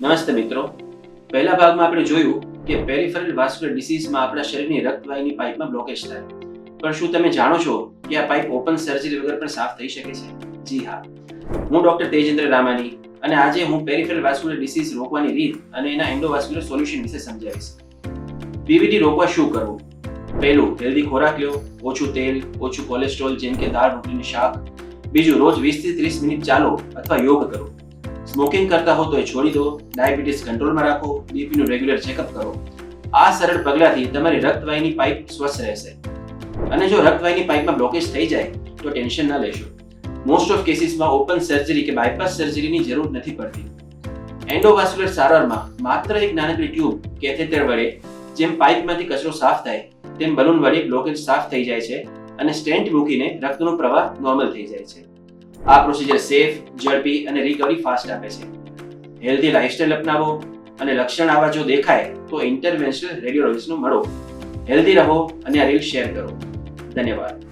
નમસ્તે મિત્રો. પહેલા ભાગમાં આપણે જોયું કે પેરિફેરલ વાસ્ક્યુલર ડિસીઝમાં આપણા શરીરની રક્તવાહિની પાઇપમાં બ્લોકેજ થાય. પણ શું તમે જાણો છો કે આ પાઇપ ઓપન સર્જરી વગર પણ સાફ થઈ શકે છે? જી હા. હું ડોક્ટર તેજેન્દ્ર રામાની અને આજે હું પેરિફેરલ વાસ્ક્યુલર ડિસીઝ રોકવાની રીત અને એના એન્ડોવાસ્ક્યુલર સોલ્યુશન વિશે સમજાવીશ. પીવીડી રોકવા શું કરવું? પહેલું હેલ્ધી ખોરાક લ્યો ઓછું તેલ, ઓછું કોલેસ્ટ્રોલ જેમ કે દાળ, રોટલીનું શાક. બીજું, રોજ 20 થી ત્રીસ મિનિટ ચાલો અથવા યોગ કરો. સ્મોકિંગ કરતા હો તો એ છોડી દો, ડાયાબિટીસ કંટ્રોલમાં રાખો, બીપીનું રેગ્યુલર ચેકઅપ કરો. આ સરળ પગલાંથી તમારી રક્તવાહિની પાઇપ સ્વસ્થ રહેશે. અને જો રક્તવાહિની પાઇપમાં બ્લોકેજ થઈ જાય, તો ટેન્શન ન લેશો. મોસ્ટ ઓફ કેસીસમાં ઓપન સર્જરી કે બાયપાસ સર્જરીની જરૂર નથી પડતી. એન્ડોવાસ્ક્યુલર સારવારમાં માત્ર એક નાનકડી ટ્યુબ કેથેટર વડે જેમ પાઇપમાંથી કચરો સાફ થાય, તેમ બલૂન વડે બ્લોકેજ સાફ થઈ જાય છે અને સ્ટેન્ટ મૂકીને રક્તનો પ્રવાહ નોર્મલ થઈ જાય છે. આ પ્રોસિજર સેફ ઝડપી અને રિકવરી ફાસ્ટ આપે છે. હેલ્ધી લાઇફસ્ટાઇલ અપનાવો અને લક્ષણ આવા જો દેખાય, તો ઇન્ટરવેન્શનલ રેડિયોલોજીસ્ટનો મળો. હેલ્ધી રહો અને આ રીલ શેર કરો. ધન્યવાદ.